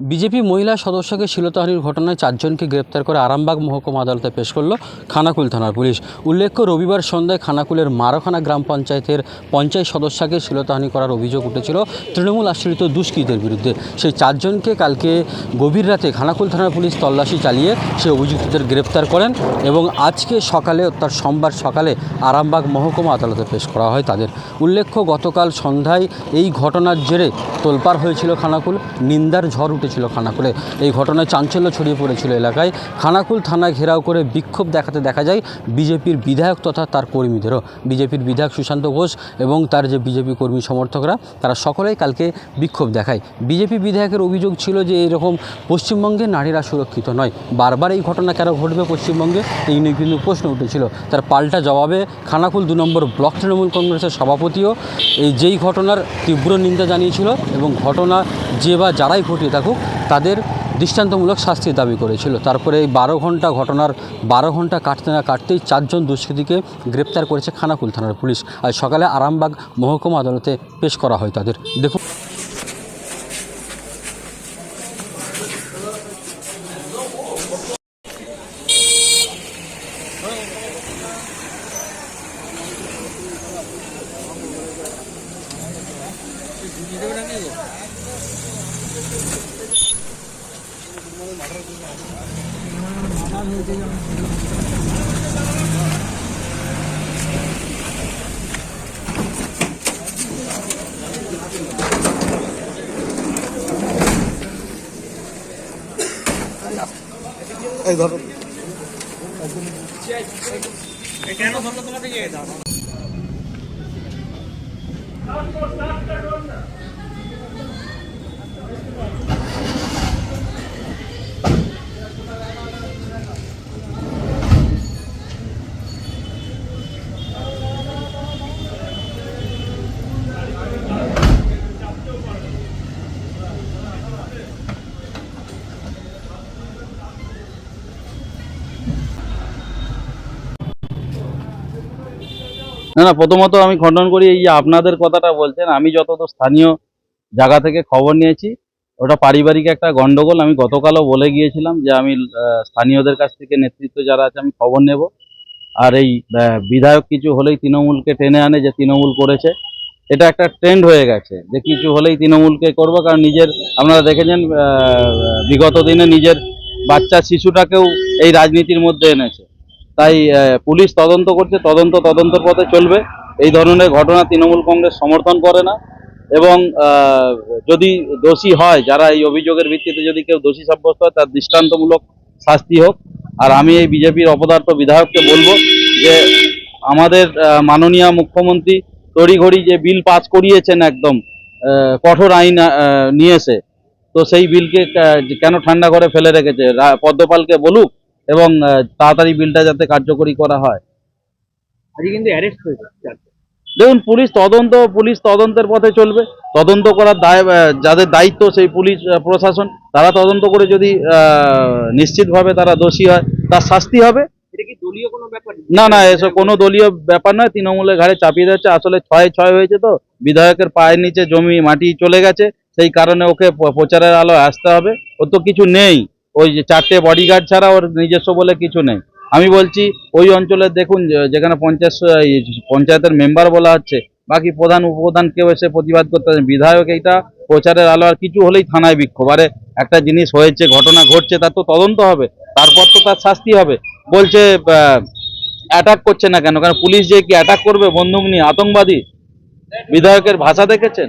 BJP মহিলা সদস্যকে শিলতাহানির ঘটনায় চারজনকে গ্রেপ্তার করে আরামবাগ মহকুমা আদালতে পেশ করল খানাকুল থানার পুলিশ। উল্লেখ্য, রবিবার সন্ধ্যায় খানাকুলের মারখানা গ্রাম পঞ্চায়েতের পঞ্চায়েত সদস্যকে শিলতাহানি করার অভিযোগ উঠেছিল তৃণমূল আশ্রিত দুষ্কৃতের বিরুদ্ধে। সেই চারজনকে কালকে গভীর রাতে খানাকুল থানার পুলিশ তল্লাশি চালিয়ে সেই অভিযুক্তদের গ্রেপ্তার করেন এবং আজকে সকালে, অর্থাৎ সোমবার সকালে আরামবাগ মহকুমা আদালতে পেশ করা হয় তাদের। উল্লেখ্য, গতকাল সন্ধ্যায় এই ঘটনার জেরে তোলপাড় হয়েছিল খানাকুল। নিন্দার ঝড় উঠেছিল। খানাকুলে। এই ঘটনায় চাঞ্চল্য ছড়িয়ে পড়েছিল এলাকায়। খানাকুল থানা ঘেরাও করে বিক্ষোভ দেখাতে দেখা যায় বিজেপির বিধায়ক তথা তার কর্মীদেরও। বিজেপির বিধায়ক সুশান্ত ঘোষ এবং তার যে বিজেপি কর্মী সমর্থকরা, তারা সকলেই কালকে বিক্ষোভ দেখায়। বিজেপি বিধায়কের অভিযোগ ছিল যে এরকম পশ্চিমবঙ্গে নারীরা সুরক্ষিত নয়। বারবার এই ঘটনা কেন ঘটবে পশ্চিমবঙ্গে, এই নিয়ে কিন্তু প্রশ্ন উঠেছিল। তার পাল্টা জবাবে খানাকুল দু নম্বর ব্লক তৃণমূল কংগ্রেসের সভাপতিও এই যেই ঘটনার তীব্র নিন্দা জানিয়েছিল এবং ঘটনা যে বা যারাই ঘটিয়ে থাকুক তাদের দৃষ্টান্তমূলক শাস্তির দাবি করেছিল। তারপরে এই বারো ঘণ্টা ঘটনার বারো ঘণ্টা কাটতে না কাটতেই চারজন দুষ্কৃতীকে গ্রেপ্তার করেছে খানাকুল থানার পুলিশ। আজ সকালে আরামবাগ মহকুমা আদালতে পেশ করা হয় তাদের। দেখুন। এই কেন ধরলো তোমাদেরকে না না, প্রথমত আমি খণ্ডন করি, এই আপনাদের কথাটা বলছেন, আমি যতদূর স্থানীয় জায়গা থেকে খবর নিয়েছি, ওটা পারিবারিক একটা গন্ডগোল, আমি গতকালও বলে গিয়েছিলাম যে আমি স্থানীয়দের কাছ থেকে নেতৃত্ব যারা আছে, আমি খবর নেব। আর এই বিধায়ক কিছু হলেই তৃণমূলকে টেনে আনে যে তৃণমূল করেছে, এটা একটা ট্রেন্ড হয়ে গেছে, যে কিছু হলেই তৃণমূলকে করব, কারণ নিজের, আপনারা দেখেছেন বিগত দিনে নিজের বাচ্চা শিশুটাকেও এই রাজনীতির মধ্যে এনেছে। তাই পুলিশ তদন্ত করছে তদন্ত তদন্তের পথে চলবে। এই ধরনের ঘটনা তৃণমূল কংগ্রেস সমর্থন করে না। এবং যদি দোষী হয় যারা এই অভিযোগের ভিত্তিতে যদি কেউ দোষী সাব্যস্ত হয় তার দৃষ্টান্তমূলক শাস্তি হোক। আর আমি এই বিজেপির অপদার্থ বিধায়ককে বলব যে আমাদের মাননীয় মুখ্যমন্ত্রী তড়িঘড়ি যে বিল পাস করিয়েছেন একদম কঠোর আইন আহ, নিয়ে এসে তো সেই বিলকে কেন ঠান্ডা করে ফেলে রেখেছে? পদ্মপালকে বলুক এবং তাড়াতাড়ি বিলটা যাতে কার্যকরী করা হয়। আজকে কিন্তু অ্যারেস্ট হয়েছে দেখুন পুলিশ তদন্ত পুলিশ তদন্তের পথে চলবে। তদন্ত করার দায় যাদের দায়িত্ব সেই পুলিশ প্রশাসন তারা তদন্ত করে যদি নিশ্চিতভাবে তারা দোষী হয় তার শাস্তি হবে। এটা কি দলীয় কোনো ব্যাপার? না না এসব কোনো দলীয় ব্যাপার নয়। তৃণমূলের ঘাড়ে চাপিয়ে যাচ্ছে। আসলে ছয় ছয় হয়েছে তো। বিধায়কের পায়ের নিচে জমি মাটি চলে গেছে। সেই কারণে ওকে প্রচারের আলো আসতে হবে। ও তো কিছু নেই। ওই যে চারটে বডিগার্ড ছাড়া ওর নিজস্ব বলে কিছু নেই। আমি বলছি, ওই অঞ্চলে দেখুন যেখানে পঞ্চায়েত পঞ্চায়েতের মেম্বার বলা হচ্ছে, বাকি প্রধান, উপপ্রধান কেউ এসে প্রতিবাদ করতে। বিধায়ক এইটা প্রচারের আলো, আর কিছু হলেই থানায় বিক্ষোভ। আরে, একটা জিনিস হয়েছে, ঘটনা ঘটছে, তার তো তদন্ত হবে, তারপর তো তার শাস্তি হবে। বলছে অ্যাটাক করছে না কেন? কারণ পুলিশ যে কি অ্যাটাক করবে, বন্দুক নিয়ে? আতঙ্কবাদী? বিধায়কের ভাষা দেখেছেন?